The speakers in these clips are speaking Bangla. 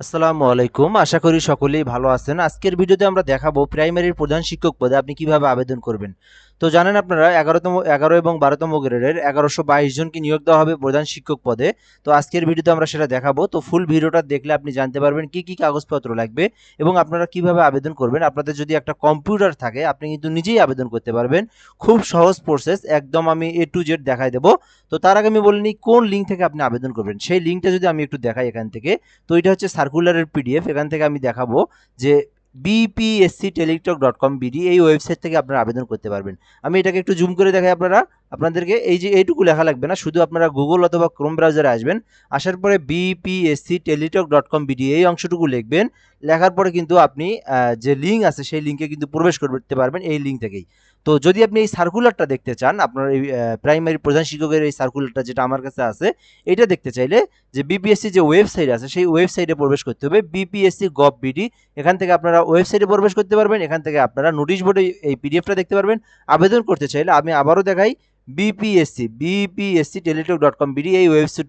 আসসালামু আলাইকুম। আশা করি সকলেই ভালো আছেন। আজকের ভিডিওতে আমরা দেখাবো প্রাইমারির প্রধান শিক্ষক পদে আপনি কীভাবে আবেদন করবেন। তো জানেন আপনারা, এগারোতম, এগারো এবং বারোতম গ্রেডের এগারোশো বাইশ জনকে নিয়োগ দেওয়া হবে প্রধান শিক্ষক পদে। তো আজকের ভিডিওতে আমরা সেটা দেখাবো। তো ফুল ভিডিওটা দেখলে আপনি জানতে পারবেন কি কি কাগজপত্র লাগবে এবং আপনারা কীভাবে আবেদন করবেন। আপনাদের যদি একটা কম্পিউটার থাকে, আপনি কিন্তু নিজেই আবেদন করতে পারবেন। খুব সহজ প্রসেস একদম আমি এ টু জেড দেখাই দেবো। তো তার আগে আমি বলিনি কোন লিঙ্ক থেকে আপনি আবেদন করবেন? সেই লিঙ্কটা যদি আমি একটু দেখাই এখান থেকে, তো এটা হচ্ছে সার্কুলারের পিডিএফ এখান থেকে আমি দেখাবো যে BPSC Teletalk dot com BD এই ওয়েবসাইট থেকে আপনারা আবেদন করতে পারবেন। আমি এটাকে একটু জুম করে দেখাই আপনারা, আপনাদেরকে। এই যে এইটুকু লেখা লাগবে না, শুধু আপনারা গুগল অথবা ক্রোম ব্রাউজারে আসবেন, আসার পরে BPSC Teletalk dot com BD এই অংশটুকু লিখবেন। লেখার পরে কিন্তু আপনি যে লিঙ্ক আছে, সেই লিঙ্কে কিন্তু প্রবেশ করতে পারবেন, এই লিঙ্ক থেকেই। তো যদি আপনি এই সার্কুলারটা দেখতে চান, আপনার এই প্রাইমারি প্রধান শিক্ষকের এই সার্কুলারটা যেটা আমার কাছে আছে, এটা দেখতে চাইলে যে বিপিএসসি যে ওয়েবসাইট আছে, সেই ওয়েবসাইটে প্রবেশ করতে হবে। বিপিএসসি গভ বিডি এখান থেকে আপনারা ওয়েবসাইটে প্রবেশ করতে পারবেন। এখান থেকে আপনারা নোটিশ বোর্ডে এই পিডিএফটা দেখতে পারবেন। আবেদন করতে চাইলে আমি আবারও দেখাই BPSC BPSC Teletalk dot com BD এই ওয়েবসাইট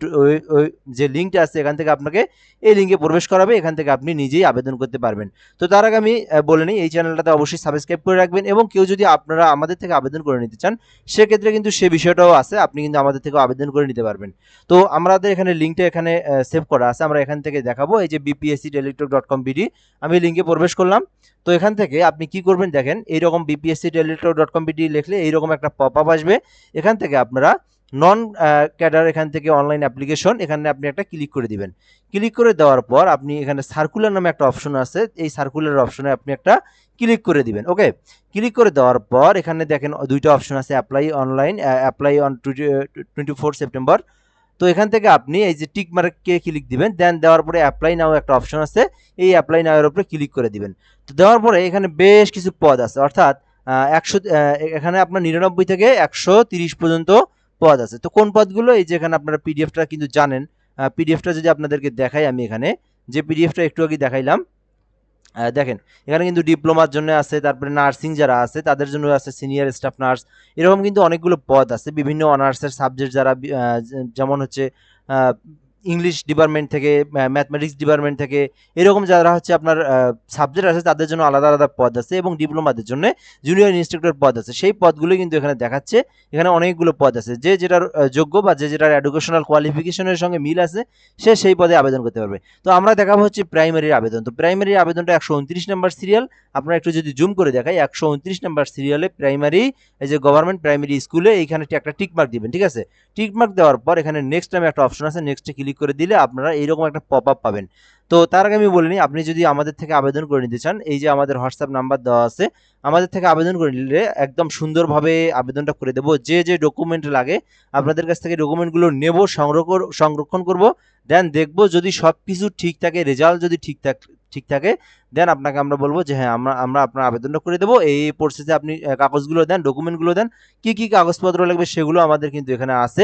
যে লিঙ্কটা আছে, এখান থেকে আপনাকে এই লিঙ্কে প্রবেশ করাবে, এখান থেকে আপনি নিজেই আবেদন করতে পারবেন। তো তার আগে আমি বলে নিই, এই চ্যানেলটাতে অবশ্যই সাবস্ক্রাইব করে রাখবেন এবং কেউ যদি আপনারা আমাদের থেকে আবেদন করে নিতে চান, সেক্ষেত্রে কিন্তু সে বিষয়টাও আছে, আপনি কিন্তু আমাদের থেকেও আবেদন করে নিতে পারবেন। তো আমাদের এখানে লিঙ্কটা এখানে সেভ করা আছে, আমরা এখান থেকে দেখাবো, এই যে BPSC Teletalk dot com BD আমি লিঙ্কে প্রবেশ করলাম। তো এখান থেকে আপনি কি করবেন দেখেন, এইরকম BPSC Teletalk dot com BD লিখলে এইরকম একটা পপ আপ আসবে এখান থেকে আপনারা নন ক্যাডার এখান থেকে অনলাইন অ্যাপ্লিকেশন এখানে আপনি একটা ক্লিক করে দিবেন। ক্লিক করে দেওয়ার পর আপনি এখানে সার্কুলার নামে একটা অপশন আছে, এই সার্কুলার অপশনে আপনি একটা ক্লিক করে দিবেন ওকে ক্লিক করে দেওয়ার পর এখানে দেখেন দুইটা অপশন আছে apply online apply on twenty four September তো এখান থেকে আপনি এই যে টিক মার্ককে ক্লিক দিবেন দেন দেওয়ার পরে অ্যাপ্লাই নাও একটা অপশন আছে, এই অ্যাপ্লাই নাওয়ের উপরে ক্লিক করে দিবেন। তো দেওয়ার পরে এখানে বেশ কিছু পদ আছে, অর্থাৎ একশো এখানে আপনার নিরানব্বই থেকে একশো তিরিশ পর্যন্ত পদ আছে। তো কোন পদগুলো? এই যে এখানে আপনারা পিডিএফটা কিন্তু জানেন। পিডিএফটা যদি আপনাদেরকে দেখাই আমি এখানে। যে পিডিএফটা একটু আগে দেখাইলাম দেখেন, এখানে কিন্তু ডিপ্লোমার জন্য আছে, তারপরে নার্সিং যারা আছে, তাদের জন্য আছে সিনিয়র স্টাফ নার্স। এরকম কিন্তু অনেকগুলো পদ আছে, বিভিন্ন অনার্সের সাবজেক্ট যারা যেমন হচ্ছে ইংলিশ ডিপার্টমেন্ট থেকে ম্যাথমেটিক্স ডিপার্টমেন্ট থেকে, এরকম যারা হচ্ছে আপনার সাবজেক্ট আছে, তাদের জন্য আলাদা আলাদা পদ আছে এবং ডিপ্লোমাদের জন্য জুনিয়র ইনস্ট্রাক্টর পদ আছে। সেই পদগুলো কিন্তু এখানে দেখাচ্ছে। এখানে অনেকগুলো পদ আছে। যে যেটার যোগ্য বা যে যেটার এডুকেশনাল কোয়ালিফিকেশনের সঙ্গে মিল আছে, সে সেই পদে আবেদন করতে পারবে। তো আমরা দেখাবো হচ্ছে প্রাইমারির আবেদন। তো প্রাইমারির আবেদনটা একশো উনত্রিশ নাম্বার সিরিয়াল আপনারা একটু যদি জুম করে দেখাই, একশো উনত্রিশ নাম্বার সিরিয়ালে প্রাইমারি এই যে গভর্নমেন্ট প্রাইমারি স্কুলে এইখানে একটা টিকমার্ক দিবেন, ঠিক আছে? টিকমার্ক দেওয়ার পর এখানে নেক্সট নামে একটা অপশন আছে। নেক্সটে ক্লিক করে দিলে আপনারা এইরকম একটা পপ আপ পাবেন। তো তার আগে আমি বলিনি আপনি যদি আমাদের থেকে আবেদন করে নিতে চান, এই যে আমাদের হোয়াটসঅ্যাপ নাম্বার দেওয়া আছে, আমাদের থেকে আবেদন করে নিলে একদম সুন্দরভাবে আবেদনটা করে দেবো। যে যে ডকুমেন্ট লাগে, আপনাদের কাছ থেকে ডকুমেন্টগুলো নেব সংরক্ষণ সংরক্ষণ করব দেন দেখব যদি সব কিছু ঠিক থাকে রেজাল্ট যদি ঠিক থাক, ঠিক থাকে দেন আপনাকে আমরা বলব যে হ্যাঁ আমরা আমরা আপনার আবেদনটা করে দেবো। এই প্রসেসে আপনি কাগজগুলো দেন ডকুমেন্টগুলো দেন, কি কি কাগজপত্র লাগবে সেগুলো আমাদের কিন্তু এখানে আছে।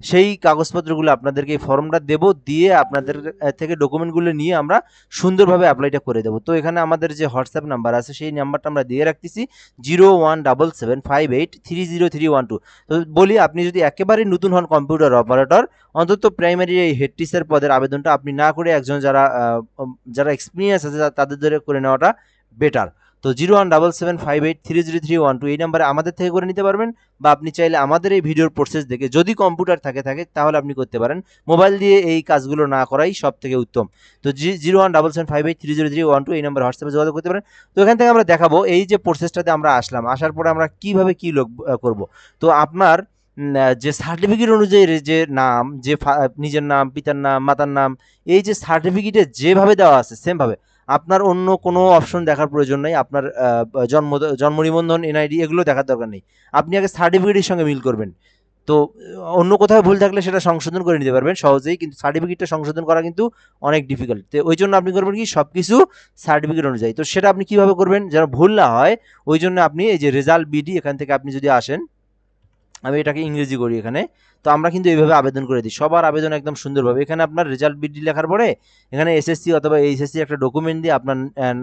সেই কাগজপত্রগুলো আপনাদেরকে এই ফর্মটা দেব, দিয়ে আপনাদের থেকে ডকুমেন্টগুলো নিয়ে আমরা সুন্দরভাবে অ্যাপ্লাইটা করে দেবো। তো এখানে আমাদের যে হোয়াটসঅ্যাপ নাম্বার আছে, সেই নাম্বারটা আমরা দিয়ে রাখতেছি, zero one double seven five eight three zero three one two. তো বলি, আপনি যদি একেবারেই নতুন হন কম্পিউটার অপারেটর, অন্তত প্রাইমারি এই হেড টিচার পদের আবেদনটা আপনি না করে একজন যারা যারা এক্সপিরিয়েন্স আছে, তাদের ধরে করে নেওয়াটা বেটার তো zero one double seven five eight three zero three one two এই নাম্বারে আমাদের থেকে করে নিতে পারবেন বা আপনি চাইলে আমাদের এই ভিডিওর প্রসেস দেখে যদি কম্পিউটার থাকে থাকে তাহলে আপনি করতে পারেন। মোবাইল দিয়ে এই কাজগুলো না করাই সব থেকে উত্তম। তো zero one double seven five eight three zero three one two এই নাম্বার হোয়াটসঅ্যাপে যোগাযোগ করতে পারেন। তো এখান থেকে আমরা দেখাবো এই যে প্রসেসটাতে আমরা আসলাম। আসার পরে আমরা কীভাবে কি লোক করব। তো আপনার যে সার্টিফিকেট অনুযায়ী যে নাম, যে নিজের নাম, পিতার নাম, মাতার নাম, এই যে সার্টিফিকেটে যেভাবে দেওয়া আছে সেমভাবে আপনার অন্য কোনো অপশন দেখার প্রয়োজন নেই। আপনার জন্ম জন্ম নিবন্ধন এনআইডি এগুলো দেখার দরকার নেই। আপনি আগে সার্টিফিকেটের সঙ্গে মিল করবেন। তো অন্য কোথাও ভুল থাকলে সেটা সংশোধন করে নিতে পারবেন সহজেই, কিন্তু সার্টিফিকেটটা সংশোধন করা কিন্তু অনেক ডিফিকাল্ট তো ওই জন্য আপনি করবেন কি সব কিছু সার্টিফিকেট অনুযায়ী। তো সেটা আপনি কীভাবে করবেন? যারা ভুল না হয়, ওই জন্য আপনি এই যে রেজাল্ট বিডি এখান থেকে আপনি যদি আসেন আমি এটাকে ইংরেজি করি এখানে। তো আমরা কিন্তু এইভাবে আবেদন করে দিই। সবার আবেদন একদম সুন্দরভাবে। এখানে আপনার রেজাল্ট বিডি লেখার পরে এখানে এসএসসি অথবা এইচএসসি একটা ডকুমেন্ট দিয়ে আপনার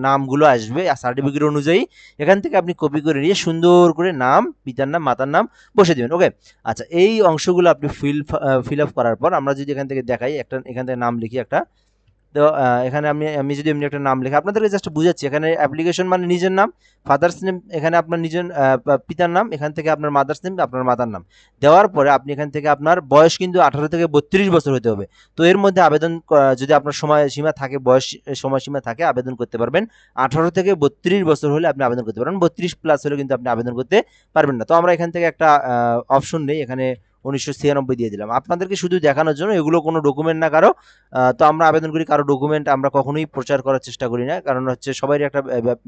নামগুলো আসবে, আর সার্টিফিকেট অনুযায়ী এখান থেকে আপনি কপি করে নিয়ে সুন্দর করে নাম, পিতার নাম, মাতার নাম বসে দেবেন। ওকে আচ্ছা এই অংশগুলো আপনি ফিল ফিল আপ করার পর আমরা যদি এখান থেকে দেখাই, একটা, এখান থেকে নাম লিখি একটা তো এখানে আমি আমি যদি এমনি একটা নাম লিখি, আপনাদেরকে জাস্ট বুঝাচ্ছি, এখানে অ্যাপ্লিকেশন মানে নিজের নাম ফাদার্স নেম এখানে আপনার নিজের পিতার নাম, এখান থেকে আপনার মাদার্স নেম আপনার মাতার নাম। দেওয়ার পরে আপনি এখান থেকে আপনার বয়স কিন্তু আঠারো থেকে বত্রিশ বছর হতে হবে। তো এর মধ্যে আবেদন যদি আপনার সময় সীমা থাকে, বয়স, সময়সীমা থাকে, আবেদন করতে পারবেন। আঠারো থেকে বত্রিশ বছর হলে আপনি আবেদন করতে পারবেন। বত্রিশ প্লাস হলে কিন্তু আপনি আবেদন করতে পারবেন না। তো আমরা এখান থেকে একটা অপশন নেই, এখানে উনিশশো ছিয়ানব্বই দিয়ে দিলাম। আপনাদেরকে শুধু দেখানোর জন্য এগুলো কোনো ডকুমেন্ট না কারও তো আমরা আবেদন করি কারও ডকুমেন্ট আমরা কখনোই প্রচার করার চেষ্টা করি না, কারণ হচ্ছে সবারই একটা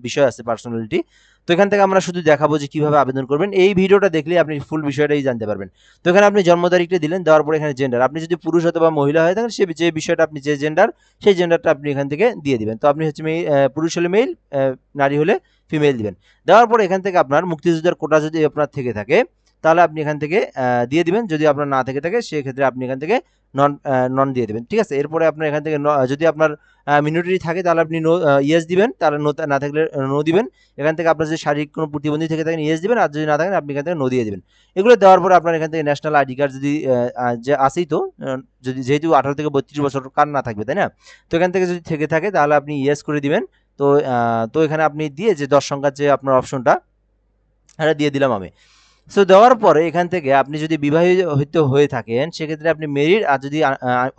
বিষয় আছে পার্সোনালিটি তো এখান থেকে আমরা শুধু দেখাবো যে কীভাবে আবেদন করবেন। এই ভিডিওটা দেখলে আপনি ফুল বিষয়টাই জানতে পারবেন। তো এখানে আপনি জন্ম তারিখটা দিলেন, দেওয়ার পরে এখানে জেন্ডার আপনি যদি পুরুষ অথবা মহিলা হয়ে থাকেন, সে যে বিষয়টা আপনি, যে জেন্ডার সেই জেন্ডারটা আপনি এখান থেকে দিয়ে দিবেন। তো আপনি হচ্ছে মেয়ে পুরুষ হলে মেল নারী হলে ফিমেল দিবেন। দেওয়ার পরে এখান থেকে আপনার মুক্তিযোদ্ধার কোটা যদি আপনার থেকে থাকে তাহলে আপনি এখান থেকে দিয়ে দিবেন। যদি আপনার না থেকে থাকে, সেক্ষেত্রে আপনি এখান থেকে নন নন দিয়ে দেবেন। ঠিক আছে? এরপরে আপনার এখান থেকে যদি আপনার মিনিটরি থাকে, তাহলে আপনি নো ইয়েস দিবেন। তাহলে নো না থাকলে নো দিবেন। এখান থেকে আপনার যদি শারীরিক কোনো প্রতিবন্ধী থেকে থাকেন ইয়েস দিবেন। আর যদি না থাকেন, আপনি এখান থেকে নো দিয়ে দেবেন। এগুলো দেওয়ার পরে আপনার এখান থেকে ন্যাশনাল আইডি কার্ড যদি যে আসেই তো যদি যেহেতু আঠারো থেকে বত্রিশ বছর কার না থাকবে, তাই না? তো এখান থেকে যদি থেকে থাকে, তাহলে আপনি ইয়েস করে দিবেন। তো তো এখানে আপনি দিয়ে যে দশ সংখ্যার যে আপনার অপশনটা এটা দিয়ে দিলাম আমি। সো দেওয়ার পরে এখান থেকে আপনি যদি বিবাহিত হয়ে থাকেন, সেক্ষেত্রে আপনি মেরিট আর যদি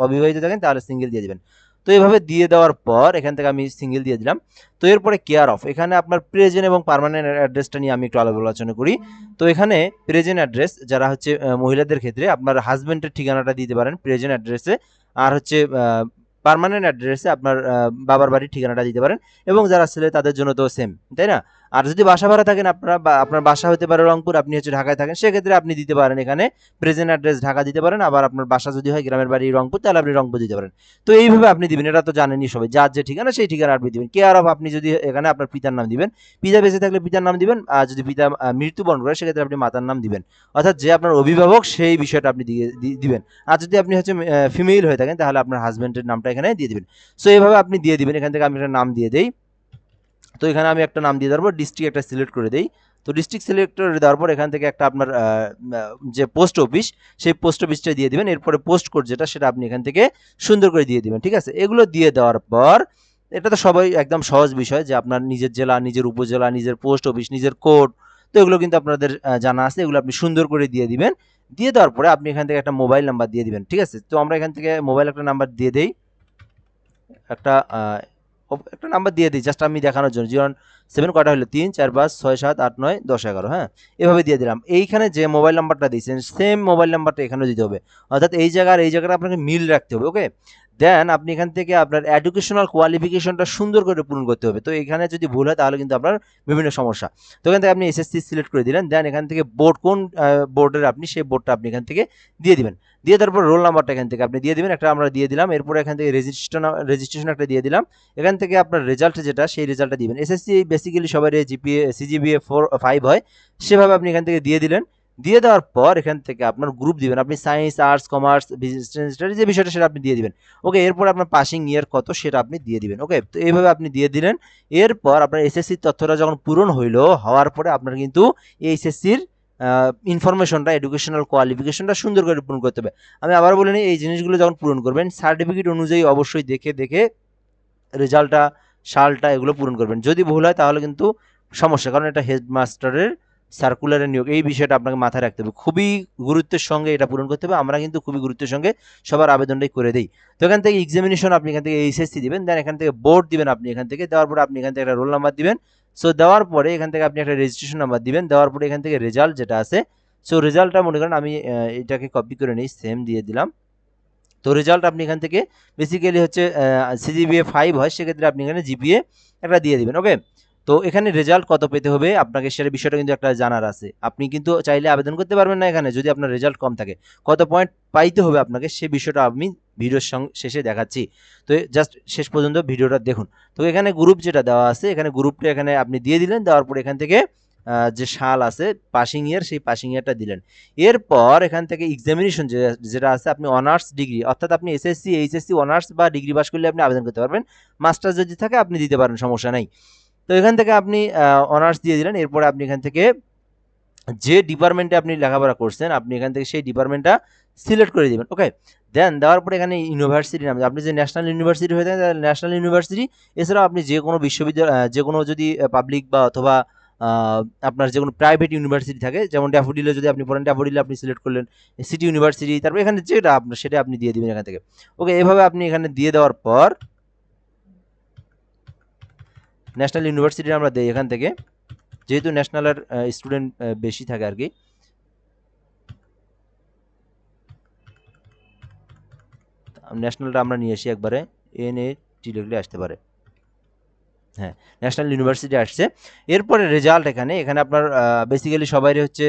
অবিবাহিত থাকেন, তাহলে সিঙ্গেল দিয়ে দিবেন। তো এইভাবে দিয়ে দেওয়ার পর এখান থেকে আমি সিঙ্গেল দিয়ে দিলাম। তো এরপরে কেয়ার অফ এখানে আপনার প্রেজেন্ট এবং পারমানেন্ট অ্যাড্রেসটা নিয়ে আমি একটু আলাপ আলোচনা করি। তো এখানে প্রেজেন্ট অ্যাড্রেস যারা হচ্ছে মহিলাদের ক্ষেত্রে আপনার হাজব্যান্ডের ঠিকানাটা দিতে পারেন প্রেজেন্ট অ্যাড্রেসে আর হচ্ছে পার্মানেন্ট অ্যাড্রেসে আপনার বাবার বাড়ির ঠিকানাটা দিতে পারেন। এবং যারা ছেলে তাদের জন্য তো সেম তাই না? আর যদি বাসা ভাড়া থাকেন, আপনারা আপনার বাসা হতে পারে রংপুর, আপনি হচ্ছে ঢাকায় থাকেন, সেক্ষেত্রে আপনি দিতে পারেন এখানে প্রেজেন্ট অ্যাড্রেস ঢাকা দিতে পারেন, আবার আপনার বাসা যদি হয় গ্রামের বাড়ি রংপুর, তাহলে আপনি রংপুর দিতে পারেন। তো এইভাবে আপনি দিবেন, এটা তো জানেনই সবাই, যার যে ঠিকানা সেই ঠিকানা আপনি দিবেন। কেয়ার অফ আপনি যদি এখানে আপনার পিতার নাম দিবেন, পিতা বেঁচে থাকলে পিতার নাম দিবেন, আর যদি পিতা মৃত্যুবরণ করে, সেক্ষেত্রে আপনি মাতার নাম দিবেন। অর্থাৎ যে আপনার অভিভাবক, সেই বিষয়টা আপনি দিবেন। আর যদি আপনি হচ্ছে ফিমেল হয়ে থাকেন, তাহলে আপনার হাজবেন্ডের নামটা এখানে দিয়ে দিবেন। সো এইভাবে আপনি দিয়ে দিবেন, এখান থেকে আমি একটা নাম দিয়ে দেই। তো এখানে আমি একটা নাম দিয়ে দেওয়ার পর ডিস্ট্রিক্ট একটা সিলেক্ট করে দিই। তো ডিস্ট্রিক্ট সিলেক্ট করে দেওয়ার পর এখান থেকে একটা আপনার যে পোস্ট অফিস সেই পোস্ট অফিসটা দিয়ে দিবেন। এরপরে পোস্ট কোড যেটা, সেটা আপনি এখান থেকে সুন্দর করে দিয়ে দিবেন, ঠিক আছে? এগুলো দিয়ে দেওয়ার পর, এটা তো সবাই একদম সহজ বিষয় যে আপনার নিজের জেলা, নিজের উপজেলা, নিজের পোস্ট অফিস নিজের কোড তো এগুলো কিন্তু আপনাদের জানা আছে। এগুলো আপনি সুন্দর করে দিয়ে দিবেন। দিয়ে দেওয়ার পরে আপনি এখান থেকে একটা মোবাইল নাম্বার দিয়ে দিবেন, ঠিক আছে? তো আমরা এখান থেকে মোবাইল একটা নাম্বার দিয়ে দেই। একটা একটা নাম্বার দিয়ে দিই জাস্ট আমি দেখানোর জন্য। জিরো সেভেন কটা হলো তিন, চার, পাঁচ, ছয়, সাত, আট, নয়, দশ, এগারো হ্যাঁ? এভাবে দিয়ে দিলাম। এইখানে যে মোবাইল নাম্বারটা দিয়েছেন সেম মোবাইল নাম্বারটা এখানেও দিতে হবে। অর্থাৎ এই জায়গার, এই জায়গাটা আপনাকে মিল রাখতে হবে ওকে দেন আপনি এখান থেকে আপনার এডুকেশনাল কোয়ালিফিকেশনটা সুন্দর করে পূরণ করতে হবে। তো এখানে যদি ভুল হয়, তাহলে কিন্তু আপনার বিভিন্ন সমস্যা। তো এখান থেকে আপনি এসএসসি সিলেক্ট করে দিলেন দেন এখান থেকে বোর্ড কোন বোর্ডের আপনি, সেই বোর্ডটা আপনি এখান থেকে দিয়ে দিবেন। দিয়ে তারপর রোল নাম্বারটা এখান থেকে আপনি দিয়ে দিবেন। একটা আমরা দিয়ে দিলাম, এরপর এখান থেকে রেজিস্ট্রেশন রেজিস্ট্রেশন একটা দিয়ে দিলাম। এখান থেকে আপনার রেজাল্ট যেটা, সেই রেজাল্টটা দিবেন। এসএসসি বেসিক্যালি সবার জিপিএ সিজিবিএ ফোর ফাইভ হয়, সেভাবে আপনি এখান থেকে দিয়ে দিলেন। দিয়ে দেওয়ার পর এখান থেকে আপনার গ্রুপ দিবেন। আপনি সায়েন্স আর্টস কমার্স বিজনেস যে বিষয়টা সেটা আপনি দিয়ে দিবেন। ওকে এরপর আপনার পাসিং ইয়ার কত সেটা আপনি দিয়ে দিবেন। ওকে তো এইভাবে আপনি দিয়ে দিলেন। এরপর আপনার এসএসসির তথ্যটা যখন পূরণ হইল, হওয়ার পরে আপনার কিন্তু এই এসএসসির ইনফরমেশনটা এডুকেশনাল কোয়ালিফিকেশনটা সুন্দর করে পূরণ করতে হবে। আমি আবার বলে নিই, এই জিনিসগুলো যখন পূরণ করবেন সার্টিফিকেট অনুযায়ী অবশ্যই দেখে দেখে রেজাল্টটা সালটা এগুলো পূরণ করবেন। যদি ভুল হয় তাহলে কিন্তু সমস্যা, কারণ এটা হেডমাস্টারের সার্কুলারের নিয়োগ। এই বিষয়টা আপনাকে মাথায় রাখতে হবে। খুবই গুরুত্বের সঙ্গে এটা পূরণ করতে হবে। আমরা কিন্তু খুবই গুরুত্বের সঙ্গে সবার আবেদনটাই করে দিই। তো এখান থেকে এক্সামিনেশন আপনি এখান থেকে এইচএসসি দিবেন দেন এখান থেকে বোর্ড দিবেন আপনি এখান থেকে। দেওয়ার পরে আপনি এখান থেকে একটা রোল নাম্বার দিবেন। সো দেওয়ার পরে এখান থেকে আপনি একটা রেজিস্ট্রেশন নাম্বার দিবেন। দেওয়ার পরে এখান থেকে রেজাল্ট যেটা আছে। সো রেজাল্টটা মনে করেন আমি এটাকে কপি করে নিই সেম দিয়ে দিলাম। তো রেজাল্ট আপনি এখান থেকে বেসিক্যালি হচ্ছে সিজিবিএ ফাইভ হয়, সেক্ষেত্রে আপনি এখানে জিপিএ একটা দিয়ে দিবেন ওকে তো এখানে রেজাল্ট কত পেতে হবে? আপনাকে সেটা বিষয়টা কিন্তু একটা জানার আছে। আপনি কিন্তু চাইলে আবেদন করতে পারবেন না এখানে, যদি আপনার রেজাল্ট কম থাকে। কত পয়েন্ট পাইতে হবে আপনাকে সে বিষয়টা আমি ভিডিওর সঙ্গে শেষে দেখাচ্ছি। তো জাস্ট শেষ পর্যন্ত ভিডিওটা দেখুন। তো এখানে গ্রুপ যেটা দেওয়া আছে, এখানে গ্রুপটা এখানে আপনি দিয়ে দিলেন, দেওয়ার পর এখান থেকে যে সাল আছে পাসিং ইয়ার সেই পাসিং ইয়ারটা দিলেন। এরপর এখান থেকে এক্সামিনেশন যেটা আছে, আপনি অনার্স ডিগ্রি অর্থাৎ আপনি এসএসসি এইচএসসি অনার্স বা ডিগ্রি পাস করলে আপনি আবেদন করতে পারবেন। মাস্টার্স যদি থাকে, আপনি দিতে পারেন, সমস্যা নাই। তো এখান থেকে আপনি অনার্স দিয়ে দিলেন। এরপরে আপনি এখান থেকে যে ডিপার্টমেন্টে আপনি লেখাপড়া করছেন, আপনি এখান থেকে সেই ডিপার্টমেন্টটা সিলেক্ট করে দিবেন। ওকে দেন দেওয়ার পরে এখানে ইউনিভার্সিটি নাম, আপনি যে ন্যাশনাল ইউনিভার্সিটি হয়ে থাকেন ন্যাশনাল ইউনিভার্সিটি এছাড়াও আপনি যে কোনো বিশ্ববিদ্যালয় যে কোনো যদি পাবলিক বা অথবা আপনার যে কোনো প্রাইভেট ইউনিভার্সিটি থাকে, যেমন ড্যাফোডিলে যদি আপনি পড়েন ড্যাফোডিলে আপনি সিলেক্ট করলেন সিটি ইউনিভার্সিটি তারপর এখানে যেটা আপনার, সেটা আপনি দিয়ে দিবেন এখান থেকে। ওকে এভাবে আপনি এখানে দিয়ে দেওয়ার পর ন্যাশনাল ইউনিভার্সিটি আমরা দিই এখান থেকে। যেহেতু ন্যাশনালের স্টুডেন্ট বেশি থাকে আর কি। ন্যাশনালটা আমরা নিয়ে আসি একবারে এন এ টি লিখলে আসতে পারে। হ্যাঁ ন্যাশনাল ইউনিভার্সিটি আসছে। এরপরে রেজাল্ট এখানে এখানে আপনার বেসিক্যালি সবাই হচ্ছে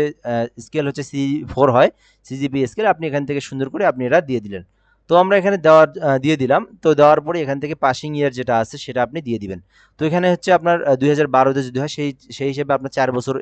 স্কেল হচ্ছে সি ফোর হয়। সিজিপি স্কেল আপনি এখান থেকে সুন্দর করে আপনি এটা দিয়ে দিলেন। তো আমরা এখানে দেওয়ার দিয়ে দিলাম। তো দেওয়ার পরে এখান থেকে পাসিং ইয়ার যেটা আছে সেটা আপনি দিয়ে দিবেন। তো এখানে হচ্ছে আপনার দুই হাজার বারোতে যদি হয়, সেই সেই হিসেবে আপনার চার বছর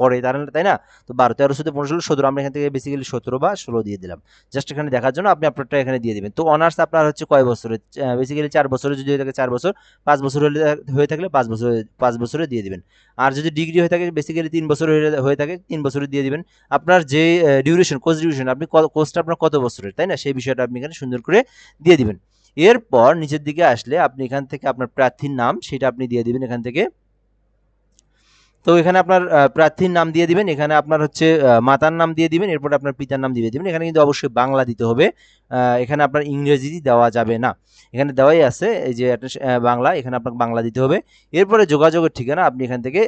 পরে, তার তাই না? তো বারো, তেরো, চোদ্দ, পনেরো, ষোলো, সতেরো আমরা এখান থেকে বেসিক্যালি সতেরো বা ষোলো দিয়ে দিলাম। জাস্ট এখানে দেখার জন্য আপনি আপনারটা এখানে দিয়ে দিবেন। তো অনার্স আপনার হচ্ছে কয় বছরের বেসিক্যালি চার বছরের যদি হয়ে থাকে চার বছর, পাঁচ বছর হলে, হয়ে থাকলে পাঁচ বছর, পাঁচ বছরে দিয়ে দিবেন। আর যদি ডিগ্রি হয়ে থাকে বেসিক্যালি তিন বছর হয়ে থাকে, তিন বছরে দিয়ে দিবেন। আপনার যে ডিউরেশন কোর্স ডিউরেশন আপনি কোর্সটা আপনার কত বছরের? তাই না? সেই বিষয়টা আপনি এখানে সুন্দর করে দিয়ে দিবেন। এরপর নিচের দিকে আসলে আপনি এখান থেকে আপনার প্রার্থীর নাম, সেটা আপনি দিয়ে দিবেন এখান থেকে। তো এখানে আপনার প্রার্থীর নাম দিয়ে দিবেন। এখানে আপনার হচ্ছে মাতার নাম দিয়ে দিবেন। এরপর আপনার পিতার নাম দিয়ে দিবেন। এখানে কিন্তু অবশ্যই বাংলা দিতে হবে। এখানে আপনার ইংরেজি দেওয়া যাবে না। এখানে দেওয়াই আছে, এই যে বাংলা। এখানে আপনাকে বাংলা দিতে হবে। এরপরে যোগাযোগের ঠিকানা, আপনি এখান থেকে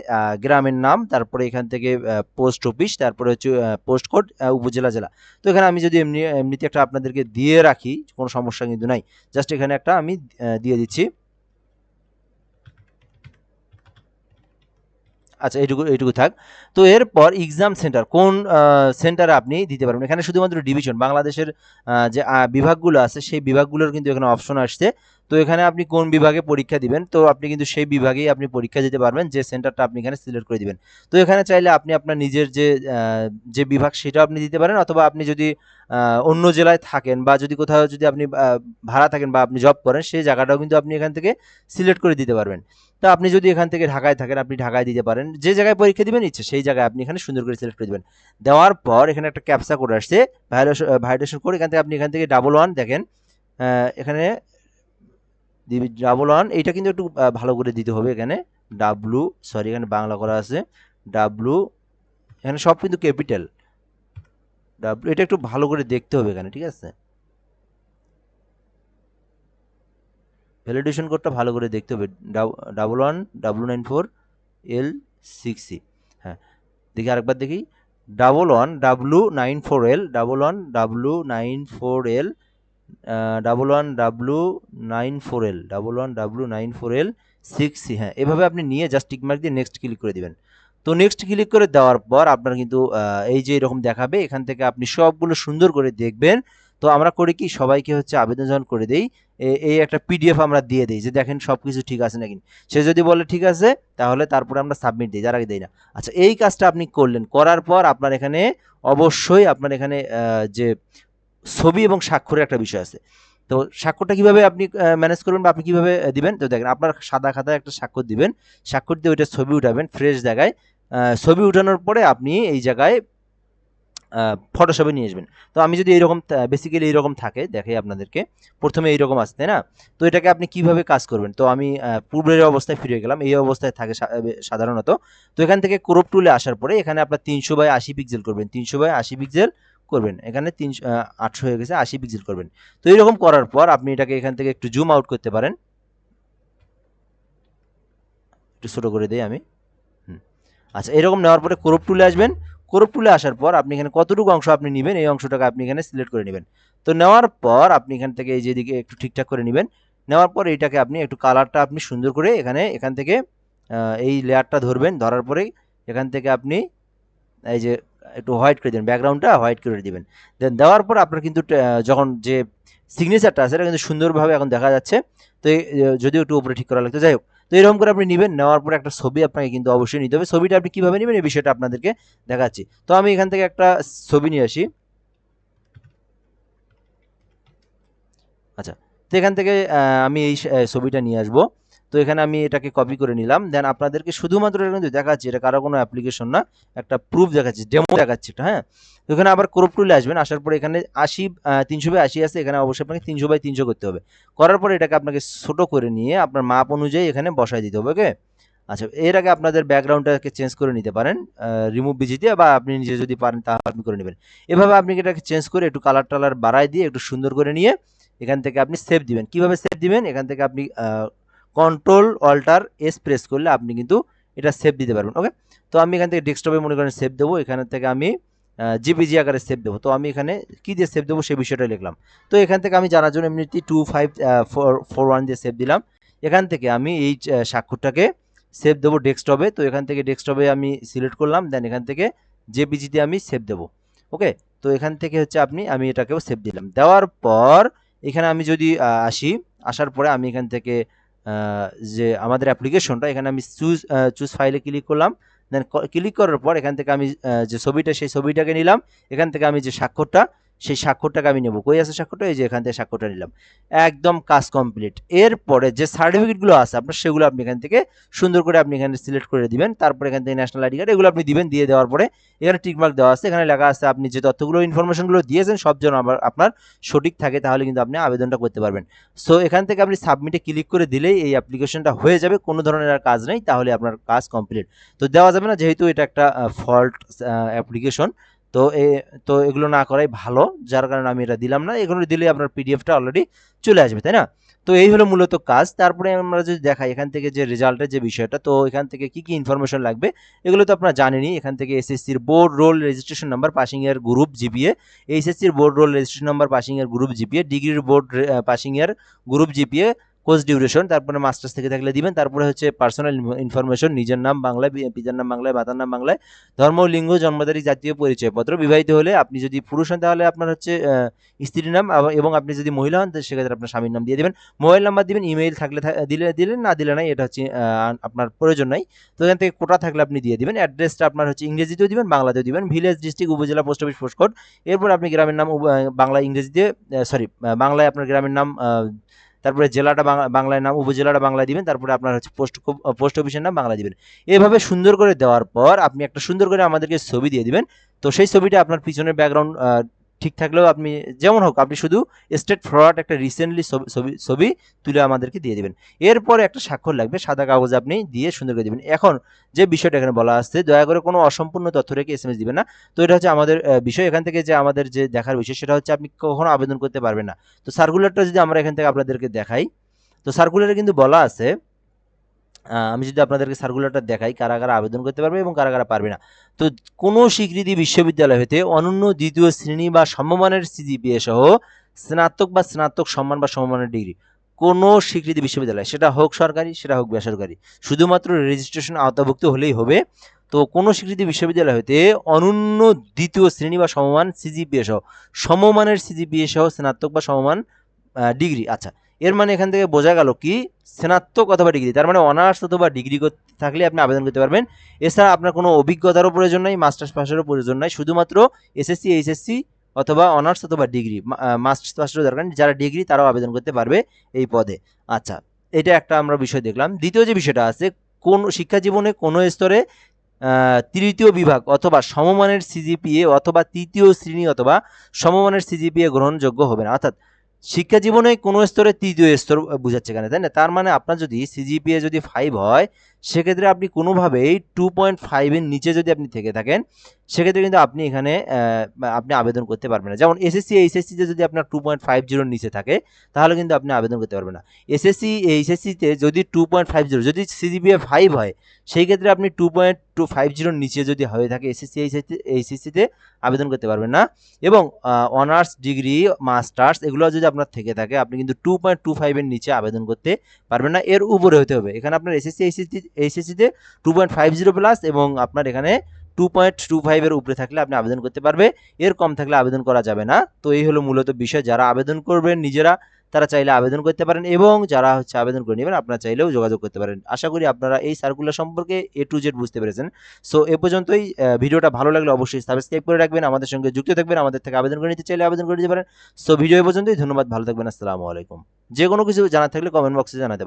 গ্রামের নাম, তারপরে এখান থেকে পোস্ট অফিস, তারপরে হচ্ছে পোস্ট কোড উপজেলা, জেলা। তো এখানে আমি যদি এমনি, এমনিতে একটা আপনাদেরকে দিয়ে রাখি, কোনো সমস্যা কিন্তু নাই। জাস্ট এখানে একটা আমি দিয়ে দিচ্ছি। আচ্ছা এইটুকু এইটুকু থাক। তো এরপর এক্সাম সেন্টার কোন সেন্টারে আপনি দিতে পারবেন? এখানে শুধুমাত্র ডিভিশন বাংলাদেশের যে বিভাগগুলো আছে, সেই বিভাগগুলোর কিন্তু এখানে অপশন আসছে। তো এখানে আপনি কোন বিভাগে পরীক্ষা দিবেন? তো আপনি কিন্তু সেই বিভাগেই আপনি পরীক্ষা দিতে পারবেন, যে সেন্টারটা আপনি এখানে সিলেক্ট করে দিবেন। তো এখানে চাইলে আপনি আপনার নিজের যে যে বিভাগ সেটা আপনি দিতে পারেন, অথবা আপনি যদি অন্য জেলায় থাকেন বা যদি কোথাও যদি আপনি ভাড়া থাকেন বা আপনি জব করেন, সেই জায়গাটাও কিন্তু আপনি এখান থেকে সিলেক্ট করে দিতে পারবেন। তো আপনি যদি এখান থেকে ঢাকায় থাকেন, আপনি ঢাকায় দিতে পারেন, যে জায়গায় পরীক্ষা দিবেন ইচ্ছে, সেই জায়গায় আপনি এখানে সুন্দর করে সিলেক্ট করে দিবেন। দেওয়ার পর এখানে একটা ক্যাপসা করে আসছে ভাইডেশন করে এখান থেকে আপনি এখান থেকে ডাবল ওয়ান দেখেন এখানে ডাবল ওয়ান এইটা কিন্তু একটু ভালো করে দিতে হবে এখানে। ডাব্লু সরি এখানে বাংলা করা আছে। ডাব্লু এখানে সব কিন্তু ক্যাপিটাল ডাব্লু এটা একটু ভালো করে দেখতে হবে এখানে, ঠিক আছে? ভ্যালিডেশন কোডটা ভালো করে দেখতে হবে। Double one, W nine four, L six C. হ্যাঁ দেখি আরেকবার দেখি। Double one W nine four L, double one W nine four L double one W nine four L double one W nine four L six C হ্যাঁ এভাবে আপনি নিয়ে জাস্ট টিক মার্ক দিয়ে নেক্সট ক্লিক করে দিবেন। তো নেক্সট ক্লিক করে দেওয়ার পর আপনার কিন্তু এই যে এরকম দেখাবে, এখান থেকে আপনি সবগুলো সুন্দর করে দেখবেন। তো আমরা করি কি, সবাইকে হচ্ছে আবেদন যখন করে দেই এই একটা পিডিএফ আমরা দিয়ে দিই যে দেখেন সব কিছু ঠিক আছে নাকি। সে যদি বলে ঠিক আছে, তাহলে তারপরে আমরা সাবমিট দিই, যার আগে দিই না। আচ্ছা এই কাজটা আপনি করলেন, করার পর আপনার এখানে অবশ্যই আপনার এখানে যে ছবি এবং স্বাক্ষরের একটা বিষয় আছে। তো স্বাক্ষরটা কীভাবে আপনি ম্যানেজ করবেন বা আপনি কীভাবে দিবেন? তো দেখেন, আপনার সাদা খাতায় একটা স্বাক্ষর দিবেন। স্বাক্ষর দিয়ে ওইটা ছবি উঠাবেন ফ্রেশ জায়গায়। ছবি উঠানোর পরে আপনি এই জায়গায় ফটোশপে নিয়ে আসবেন। তো আমি যদি এইরকম বেসিক্যালি এইরকম থাকে দেখে আপনাদেরকে। প্রথমে এইরকম আছে, তাই না? তো এটাকে আপনি কীভাবে কাজ করবেন? তো আমি পূর্বের অবস্থায় ফিরে গেলাম। এই অবস্থায় থাকে সাধারণত। তো এখান থেকে ক্রপ টুলে আসার পরে এখানে আপনার তিনশো বাই আশি পিক্সেল করবেন। তিনশো বাই আশি পিক্সেল করবেন। এখানে তিনশো আটশো হয়ে গেছে, আশি পিক্সেল করবেন। তো এইরকম করার পর আপনি এটাকে এখান থেকে একটু জুম আউট করতে পারেন। একটু ছোটো করে দিই আমি। আচ্ছা এরকম নেওয়ার পরে ক্রপ টুলে আসবেন। ক্রপ টুলে আসার পর আপনি এখানে কতটুকু অংশ আপনি নেবেন, এই অংশটাকে আপনি এখানে সিলেক্ট করে নেবেন। তো নেওয়ার পর আপনি এখান থেকে এই যেদিকে একটু ঠিকঠাক করে নেবেন, নেওয়ার পর এইটাকে আপনি একটু কালারটা আপনি সুন্দর করে এখানে, এখান থেকে এই লেয়ারটা ধরবেন। ধরার পরে এখান থেকে আপনি এই যে একটু হোয়াইট করে দেবেন ব্যাকগ্রাউন্ডটা হোয়াইট করে দিবেন। দেন দেওয়ার পর আপনার কিন্তু যখন যে সিগনেচারটা আছে এটা কিন্তু সুন্দরভাবে এখন দেখা যাচ্ছে। তো যদিও একটু উপরে ঠিক করা লাগতো, যাই হোক। তো এরকম করে আপনি নেবেন, নেওয়ার পরে একটা ছবি আপনাকে কিন্তু অবশ্যই নিতে হবে। ছবিটা আপনি কীভাবে নেবেন, এই বিষয়টা আপনাদেরকে দেখাচ্ছি। তো আমি এখান থেকে একটা ছবি নিয়ে আসি। আচ্ছা তো এখান থেকে আমি এই ছবিটা নিয়ে আসব। তো এখানে আমি এটাকে কপি করে নিলাম। দেন আপনাদেরকে শুধুমাত্র এটা কিন্তু দেখাচ্ছি, এটা কারও কোনো অ্যাপ্লিকেশন না, একটা প্রুফ দেখাচ্ছি ডেমো দেখাচ্ছি এটা হ্যাঁ? তো এখানে আবার ক্রপ টুলে আসবেন, আসার পরে এখানে আশি তিনশো বাই আশি আছে, এখানে অবশ্যই আপনাকে তিনশো বাই তিনশো করতে হবে। করার পরে এটাকে আপনাকে ছোটো করে নিয়ে আপনার মাপ অনুযায়ী এখানে বসায় দিতে হবে, ওকে? আচ্ছা এর আগে আপনাদের ব্যাকগ্রাউন্ডটাকে চেঞ্জ করে নিতে পারেন রিমুভ বিজি দিয়ে বা আপনি নিজে যদি পারেন তাহলে আপনি করে নেবেন। এভাবে আপনি এটাকে চেঞ্জ করে একটু কালার টালার বাড়ায় দিয়ে একটু সুন্দর করে নিয়ে এখান থেকে আপনি সেভ দিবেন। কীভাবে সেভ দিবেন? এখান থেকে আপনি কন্ট্রোল অল্টার এস প্রেস করলে আপনি কিন্তু এটা সেভ দিতে পারবেন ওকে তো আমি এখান থেকে ডেস্কটপে মনে করেন সেভ দেবো, এখান থেকে আমি জিপিজি আকারে সেভ দেবো। তো আমি এখানে কী দিয়ে সেভ দেবো সেই বিষয়টা লিখলাম। তো এখান থেকে আমি জানার জন্য এমনিতেই টু ফাইভ ফোর ওয়ান দিয়ে সেভ দিলাম। এখান থেকে আমি এই স্বাক্ষরটাকে সেভ দেবো ডেস্কটপে তো এখান থেকে ডেস্কটপে আমি সিলেক্ট করলাম দেন এখান থেকে জেপিজিতে আমি সেভ দেবো ওকে তো এখান থেকে হচ্ছে আপনি, আমি এটাকেও সেভ দিলাম। দেওয়ার পর এখানে আমি যদি আসি, আসার পরে আমি এখান থেকে যে আমাদের অ্যাপ্লিকেশনটা এখানে আমি চুজ চুজ ফাইলে ক্লিক করলাম। দেন ক্লিক করার পর এখান থেকে আমি যে ছবিটা, সেই ছবিটাকে নিলাম। এখান থেকে আমি যে স্বাক্ষরটা সেই স্বাক্ষরটাকে আমি নেব। কই আছে স্বাক্ষরটা? এই যে এখান থেকে স্বাক্ষরটা নিলাম। একদম কাজ কমপ্লিট। এরপরে যে সার্টিফিকেটগুলো আছে, আপনার সেগুলো আপনি এখান থেকে সুন্দর করে আপনি এখানে সিলেক্ট করে দিবেন। তারপরে এখান থেকে ন্যাশনাল আইডি কার্ড এগুলো আপনি দিবেন, দিয়ে দেওয়ার পরে এখানে টিকমার্ক দেওয়া আছে। এখানে লেখা আছে, আপনি যে তথ্যগুলো ইনফরমেশনগুলো দিয়েছেন, সব যেন আবার আপনার সঠিক থাকে, তাহলে কিন্তু আপনি আবেদনটা করতে পারবেন। সো এখান থেকে আপনি সাবমিটে ক্লিক করে দিলেই এই অ্যাপ্লিকেশনটা হয়ে যাবে। কোনো ধরনের আর কাজ নেই, তাহলে আপনার কাজ কমপ্লিট তো দেওয়া যাবে না, যেহেতু এটা একটা ফল্ট অ্যাপ্লিকেশন তো এ, তো এগুলো না করাই ভালো, যার কারণে আমি এটা দিলাম না। এগুলো দিলে আপনার পিডিএফটা অলরেডি চলে আসবে, তাই না? তো এই হলো মূলত কাজ। তারপরে আমরা যদি দেখাই এখান থেকে যে রেজাল্টের যে বিষয়টা, তো এখান থেকে কি কি ইনফরমেশন লাগবে, এগুলো তো আপনারা জানেনই। এখান থেকে এসএসসির board roll registration number passing এর group GPA এইচএসসির board roll registration number passing এর গ্রুপ জিপিএ ডিগ্রির বোর্ড পাসিং এর গ্রুপ জিপিএ কোর্স ডিউরেশন তারপরে মাস্টার্স থেকে থাকলে দিবেন, তারপরে হচ্ছে পার্সোনাল ইনফরমেশন নিজের নাম বাংলায় পিতার নাম বাংলায়, মাতার নাম বাংলায়, ধর্ম, লিঙ্গ জন্ম তারিখ জাতীয় পরিচয়পত্র বিবাহিত হলে আপনি যদি পুরুষ হন তাহলে আপনার হচ্ছে স্ত্রীর নাম এবং আপনি যদি মহিলা হন সেক্ষেত্রে আপনার স্বামীর নাম দিয়ে দেবেন। মোবাইল নাম্বার দিবেন ইমেইল থাকলে দিলে দিলেন না দিলে নাই, এটা হচ্ছে আপনার প্রয়োজন নাই। তো এখান থেকে কোটা থাকলে আপনি দিয়ে দিবেন অ্যাড্রেসটা আপনার হচ্ছে ইংরেজিতেও দিবেন, বাংলাতেও দিবেন village district upazila post office postcode এরপর আপনি গ্রামের নাম বাংলা ইংরেজিতে সরি বাংলায় আপনার গ্রামের নাম তারপরে জেলাটা বাংলা- বাংলায় নাম, উপজেলাটা বাংলায় দিবেন, তারপরে আপনার হচ্ছে পোস্ট পোস্ট অফিসের নাম বাংলা দিবেন। এভাবে সুন্দর করে দেওয়ার পর আপনি একটা সুন্দর করে আমাদেরকে ছবি দিয়ে দিবেন। তো সেই ছবিটা আপনার পিছনের ব্যাকগ্রাউন্ড ঠিক থাকলেও আপনি যেমন হোক, আপনি শুধু স্টেট ফরওয়ার্ড একটা রিসেন্টলি ছবি ছবি তুলে আমাদেরকে দিয়ে দেবেন। এরপরে একটা স্বাক্ষর লাগবে, সাদা কাগজ আপনি দিয়ে সুন্দর করে দিবেন। এখন যে বিষয়টা এখানে বলা আসছে দয়া করে কোনো অসম্পূর্ণ তথ্য রেখে এস এম এস দিবেন না। তো এটা হচ্ছে আমাদের বিষয়। এখান থেকে যে আমাদের যে দেখার বিষয়, সেটা হচ্ছে আপনি কখনো আবেদন করতে পারবেন না। তো সার্কুলারটা যদি আমরা এখান থেকে আপনাদেরকে দেখাই, তো সার্কুলারে কিন্তু বলা আছে আমি যদি আপনাদেরকে সার্কুলারটা দেখাই কারা কারা আবেদন করতে পারবে এবং কারা কারা পারবে না। তো কোনো স্বীকৃতি বিশ্ববিদ্যালয় হতে অনন্য দ্বিতীয় শ্রেণি বা সমমানের সিজিপিএ সহ স্নাতক বা স্নাতক সম্মান বা সমমানের ডিগ্রি, কোনো স্বীকৃতি বিশ্ববিদ্যালয়। সেটা হোক সরকারি, সেটা হোক বেসরকারি। শুধুমাত্র রেজিস্ট্রেশন আওতাভুক্ত হলেই হবে। তো কোনো স্বীকৃতি বিশ্ববিদ্যালয় হতে অনন্য দ্বিতীয় শ্রেণি বা সমমান সিজিপিএ সহ, সমমানের সিজিপিএ সহ স্নাতক বা সমমান ডিগ্রি। আচ্ছা এর মানে এখান থেকে বোঝা গেল কি, স্নাতক অথবা ডিগ্রি তার মানে অনার্স অথবা ডিগ্রি থাকলে আপনি আবেদন করতে পারবেন। এছাড়া আপনার কোনো অভিজ্ঞতারও প্রয়োজন নাই মাস্টার্স পাসেরও প্রয়োজন নাই, শুধুমাত্র এসএসসি এইচএসসি অথবা অনার্স অথবা ডিগ্রি মাস্টার্স পাসেরও দরকার যারা ডিগ্রি তারাও আবেদন করতে পারবে এই পদে। আচ্ছা এটা একটা আমরা বিষয় দেখলাম। দ্বিতীয় যে বিষয়টা আছে, কোন শিক্ষা জীবনে কোনো স্তরে তৃতীয় বিভাগ অথবা সমমানের সিজিপিএ অথবা তৃতীয় শ্রেণি অথবা সমমানের সিজিপিএ গ্রহণযোগ্য হবে না। অর্থাৎ শিক্ষা জীবনে কোনো স্তরে তৃতীয় স্তর বুঝাচ্ছে এখানে, তাই না? তার মানে আপনার যদি সিজিপিএ যদি ফাইভ হয় সেক্ষেত্রে আপনি কোনোভাবেই টু পয়েন্ট ফাইভের নিচে যদি আপনি থেকে থাকেন, সেক্ষেত্রে কিন্তু আপনি এখানে আপনি আবেদন করতে পারবেন না। যেমন এসএসসি এইচএসসিতে যদি আপনার টু পয়েন্ট ফাইভ জিরোর নিচে থাকে, তাহলে কিন্তু আপনি আবেদন করতে পারবেন না। এসএসসি এইচএসসিতে যদি টু পয়েন্ট ফাইভ জিরো যদি সিজিপিএ ফাইভ হয়, সেই ক্ষেত্রে আপনি টু পয়েন্ট টু ফাইভ জিরোর নিচে যদি হয়ে থাকে এসএসসি এইচএসসি এইচএসসিতে আবেদন করতে পারবেন না। এবং অনার্স ডিগ্রি, মাস্টার্স এগুলো যদি আপনার থেকে থাকে, আপনি কিন্তু টু পয়েন্ট টু ফাইভের নিচে আবেদন করতে পারবেন না। এর উপরে হতে হবে। এখানে আপনার SSC HSC এইচএসসিতে two point five zero plus এবং আপনার এখানে টু পয়েন্ট টু ফাইভের উপরে থাকলে আপনি আবেদন করতে পারবে। এর কম থাকলে আবেদন করা যাবে না। তো এই হলো মূলত বিষয়। যারা আবেদন করবেন নিজেরা, তারা চাইলে আবেদন করতে পারেন এবং যারা হচ্ছে আবেদন করে নেবেন, আপনারা চাইলেও যোগাযোগ করতে পারেন। আশা করি আপনারা এই সার্কুলার সম্পর্কে এ টু জেড বুঝতে পেরেছেন। সো এ পর্যন্তই ভিডিওটা ভালো লাগলে অবশ্যই সাবস্ক্রাইব করে রাখবেন, আমাদের সঙ্গে যুক্ত থাকবেন, আমাদের থেকে আবেদন করে নিতে চাইলে আবেদন করে নিতে পারেন। সো ভিডিও এ পর্যন্তই, ধন্যবাদ, ভালো থাকবেন, আসসালামু আলাইকুম। যে কোনো কিছু জানার থাকলে কমেন্ট বক্সে জানাতে